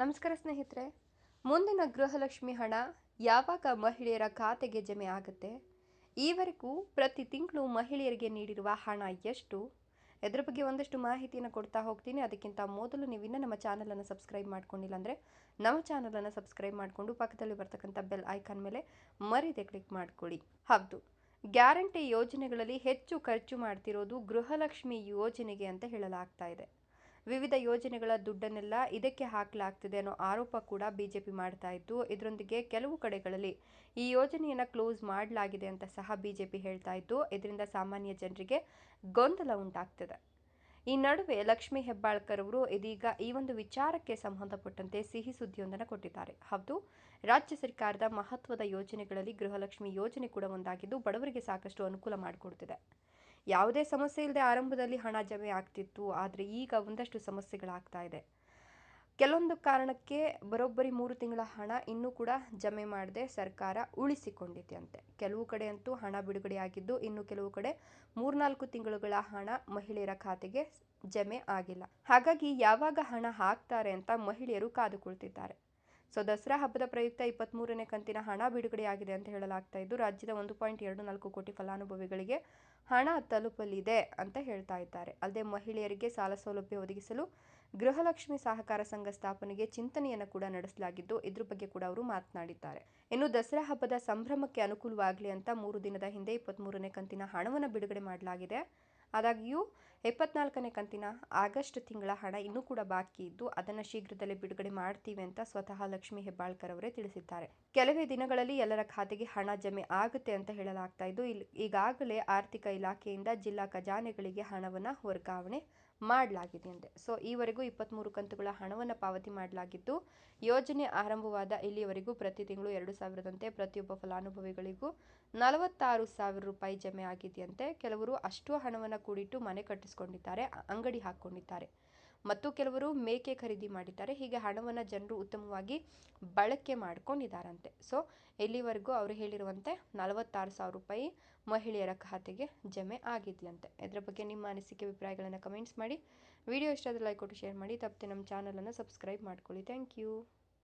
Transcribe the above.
ನಮಸ್ಕಾರ ಸ್ನೇಹಿತರೆ, ಮುಂದಿನ ಗೃಹಲಕ್ಷ್ಮಿ ಹಣ ಯಾವಾಗ ಮಹಿಳೆಯರ ಖಾತೆಗೆ ಜಮೆ ಆಗುತ್ತೆ? ಈವರೆಗೂ ಪ್ರತಿ ತಿಂಗಳು ಮಹಿಳೆಯರಿಗೆ ನೀಡಿರುವ ಹಣ ಎಷ್ಟು? ಇದರ ಬಗ್ಗೆ ಒಂದಷ್ಟು ಮಾಹಿತಿಯನ್ನು ಕೊಡ್ತಾ ಹೋಗ್ತೀನಿ. ಅದಕ್ಕಿಂತ ಮೊದಲು ನೀವಿನ್ನೂ ನಮ್ಮ ಚಾನಲನ್ನು ಸಬ್ಸ್ಕ್ರೈಬ್ ಮಾಡ್ಕೊಂಡಿಲ್ಲ ಅಂದರೆ ನಮ್ಮ ಚಾನಲನ್ನು ಸಬ್ಸ್ಕ್ರೈಬ್ ಮಾಡಿಕೊಂಡು ಪಕ್ಕದಲ್ಲಿ ಬರ್ತಕ್ಕಂಥ ಬೆಲ್ ಐಕಾನ್ ಮೇಲೆ ಮರೀದೆ ಕ್ಲಿಕ್ ಮಾಡ್ಕೊಳ್ಳಿ. ಹೌದು, ಗ್ಯಾರಂಟಿ ಯೋಜನೆಗಳಲ್ಲಿ ಹೆಚ್ಚು ಖರ್ಚು ಮಾಡ್ತಿರೋದು ಗೃಹಲಕ್ಷ್ಮಿ ಯೋಜನೆಗೆ ಅಂತ ಹೇಳಲಾಗ್ತಾ ಇದೆ. ವಿವಿಧ ಯೋಜನೆಗಳ ದುಡ್ಡನ್ನೆಲ್ಲ ಇದಕ್ಕೆ ಹಾಕಲಾಗ್ತಿದೆ ಅನ್ನೋ ಆರೋಪ ಕೂಡ ಬಿಜೆಪಿ ಮಾಡ್ತಾ ಇತ್ತು. ಇದರೊಂದಿಗೆ ಕೆಲವು ಕಡೆಗಳಲ್ಲಿ ಈ ಯೋಜನೆಯನ್ನು ಕ್ಲೋಸ್ ಮಾಡಲಾಗಿದೆ ಅಂತ ಸಹ ಬಿಜೆಪಿ ಹೇಳ್ತಾ ಇತ್ತು. ಇದರಿಂದ ಸಾಮಾನ್ಯ ಜನರಿಗೆ ಗೊಂದಲ ಉಂಟಾಗ್ತಿದೆ. ಈ ನಡುವೆ ಲಕ್ಷ್ಮೀ ಹೆಬ್ಬಾಳ್ಕರ್ ಅವರು ಇದೀಗ ಈ ಒಂದು ವಿಚಾರಕ್ಕೆ ಸಂಬಂಧಪಟ್ಟಂತೆ ಸಿಹಿ ಸುದ್ದಿಯೊಂದನ್ನು ಕೊಟ್ಟಿದ್ದಾರೆ. ಹೌದು, ರಾಜ್ಯ ಸರ್ಕಾರದ ಮಹತ್ವದ ಯೋಜನೆಗಳಲ್ಲಿ ಗೃಹಲಕ್ಷ್ಮಿ ಯೋಜನೆ ಕೂಡ ಒಂದಾಗಿದ್ದು ಬಡವರಿಗೆ ಸಾಕಷ್ಟು ಅನುಕೂಲ ಮಾಡಿಕೊಡ್ತಿದೆ. ಯಾವುದೇ ಸಮಸ್ಯೆ ಇಲ್ಲದೆ ಆರಂಭದಲ್ಲಿ ಹಣ ಜಮೆ ಆಗ್ತಿತ್ತು, ಆದರೆ ಈಗ ಒಂದಷ್ಟು ಸಮಸ್ಯೆಗಳಾಗ್ತಾ ಇದೆ. ಕೆಲವೊಂದು ಕಾರಣಕ್ಕೆ ಬರೋಬ್ಬರಿ ಮೂರು ತಿಂಗಳ ಹಣ ಇನ್ನೂ ಕೂಡ ಜಮೆ ಮಾಡದೆ ಸರ್ಕಾರ ಉಳಿಸಿಕೊಂಡಿದೆಯಂತೆ. ಕೆಲವು ಕಡೆ ಅಂತೂ ಹಣ ಬಿಡುಗಡೆಯಾಗಿದ್ದು ಇನ್ನು ಕೆಲವು ಕಡೆ ಮೂರ್ನಾಲ್ಕು ತಿಂಗಳುಗಳ ಹಣ ಮಹಿಳೆಯರ ಖಾತೆಗೆ ಜಮೆ ಆಗಿಲ್ಲ. ಹಾಗಾಗಿ ಯಾವಾಗ ಹಣ ಹಾಕ್ತಾರೆ ಅಂತ ಮಹಿಳೆಯರು ಕಾದು ಕುಳಿತಿದ್ದಾರೆ ಸೊ ದಸರಾ ಹಬ್ಬದ ಪ್ರಯುಕ್ತ ಇಪ್ಪತ್ತ್ಮೂರನೇ ಕಂತಿನ ಹಣ ಬಿಡುಗಡೆಯಾಗಿದೆ ಅಂತ ಹೇಳಲಾಗ್ತಾ ಇದ್ದು, ರಾಜ್ಯದ ಒಂದು ಪಾಯಿಂಟ್ ಎರಡು ನಾಲ್ಕು ಕೋಟಿ ಫಲಾನುಭವಿಗಳಿಗೆ ಹಣ ತಲುಪಲಿದೆ ಅಂತ ಹೇಳ್ತಾ ಇದ್ದಾರೆ. ಅಲ್ಲದೆ ಮಹಿಳೆಯರಿಗೆ ಸಾಲ ಸೌಲಭ್ಯ ಒದಗಿಸಲು ಗೃಹಲಕ್ಷ್ಮಿ ಸಹಕಾರ ಸಂಘ ಸ್ಥಾಪನೆಗೆ ಚಿಂತನೆಯನ್ನು ಕೂಡ ನಡೆಸಲಾಗಿದ್ದು, ಇದ್ರ ಬಗ್ಗೆ ಕೂಡ ಅವರು ಮಾತನಾಡಿದ್ದಾರೆ. ಇನ್ನು ದಸರಾ ಹಬ್ಬದ ಸಂಭ್ರಮಕ್ಕೆ ಅನುಕೂಲವಾಗಲಿ ಅಂತ ಮೂರು ದಿನದ ಹಿಂದೆ ಇಪ್ಪತ್ತ್ಮೂರನೇ ಕಂತಿನ ಹಣವನ್ನು ಬಿಡುಗಡೆ ಮಾಡಲಾಗಿದೆ. ಆದಾಗ್ಯೂ ಇಪ್ಪತ್ನಾಲ್ಕನೇ ಕಂತಿನ ಆಗಸ್ಟ್ ತಿಂಗಳ ಹಣ ಇನ್ನೂ ಕೂಡ ಬಾಕಿ ಇದ್ದು, ಅದನ್ನು ಶೀಘ್ರದಲ್ಲೇ ಬಿಡುಗಡೆ ಮಾಡ್ತೀವಿ ಅಂತ ಸ್ವತಃ ಲಕ್ಷ್ಮೀ ಹೆಬ್ಬಾಳ್ಕರ್ ಅವರೇ ತಿಳಿಸಿದ್ದಾರೆ. ಕೆಲವೇ ದಿನಗಳಲ್ಲಿ ಎಲ್ಲರ ಖಾತೆಗೆ ಹಣ ಜಮೆ ಆಗುತ್ತೆ ಅಂತ ಹೇಳಲಾಗ್ತಾ ಇದ್ದು ಈಗಾಗಲೇ ಆರ್ಥಿಕ ಇಲಾಖೆಯಿಂದ ಜಿಲ್ಲಾ ಖಜಾನೆಗಳಿಗೆ ಹಣವನ್ನು ವರ್ಗಾವಣೆ ಮಾಡಲಾಗಿದೆ ಅಂತೆ ಸೊ ಈವರೆಗೂ ಇಪ್ಪತ್ತ್ಮೂರು ಕಂತುಗಳ ಹಣವನ್ನು ಪಾವತಿ ಮಾಡಲಾಗಿದ್ದು, ಯೋಜನೆ ಆರಂಭವಾದ ಇಲ್ಲಿಯವರೆಗೂ ಪ್ರತಿ ತಿಂಗಳು ಎರಡು ಸಾವಿರದಂತೆ ಪ್ರತಿಯೊಬ್ಬ ಫಲಾನುಭವಿಗಳಿಗೂ ನಲವತ್ತಾರು ಸಾವಿರ ರೂಪಾಯಿ ಜಮೆ ಆಗಿದೆಯಂತೆ. ಕೆಲವರು ಅಷ್ಟು ಹಣವನ್ನು ಕೂಡಿಟ್ಟು ಮನೆ ಕಟ್ಟಿಸ್ಕೊಂಡಿದ್ದಾರೆ, ಅಂಗಡಿ ಹಾಕ್ಕೊಂಡಿದ್ದಾರೆ. ಮತ್ತು ಕೆಲವರು ಮೇಕೆ ಖರೀದಿ ಮಾಡಿದ್ದಾರೆ. ಹೀಗೆ ಹಣವನ್ನು ಜನರು ಉತ್ತಮವಾಗಿ ಬಳಕೆ ಮಾಡ್ಕೊಂಡಿದ್ದಾರಂತೆ. ಸೊ ಇಲ್ಲಿವರೆಗೂ ಅವರು ಹೇಳಿರುವಂತೆ ನಲವತ್ತಾರು ಸಾವಿರ ರೂಪಾಯಿ ಮಹಿಳೆಯರ ಖಾತೆಗೆ ಜಮೆ ಆಗಿದೆಯಂತೆ. ಇದರ ಬಗ್ಗೆ ನಿಮ್ಮ ಅನಿಸಿಕೆ ಅಭಿಪ್ರಾಯಗಳನ್ನು ಕಮೆಂಟ್ಸ್ ಮಾಡಿ. ವಿಡಿಯೋ ಇಷ್ಟ ಆದರೆ ಲೈಕ್ ಕೊಟ್ಟು ಶೇರ್ ಮಾಡಿ. ತಪ್ಪದೆ ನಮ್ಮ ಚಾನಲನ್ನು ಸಬ್ಸ್ಕ್ರೈಬ್ ಮಾಡ್ಕೊಳ್ಳಿ. Thank you.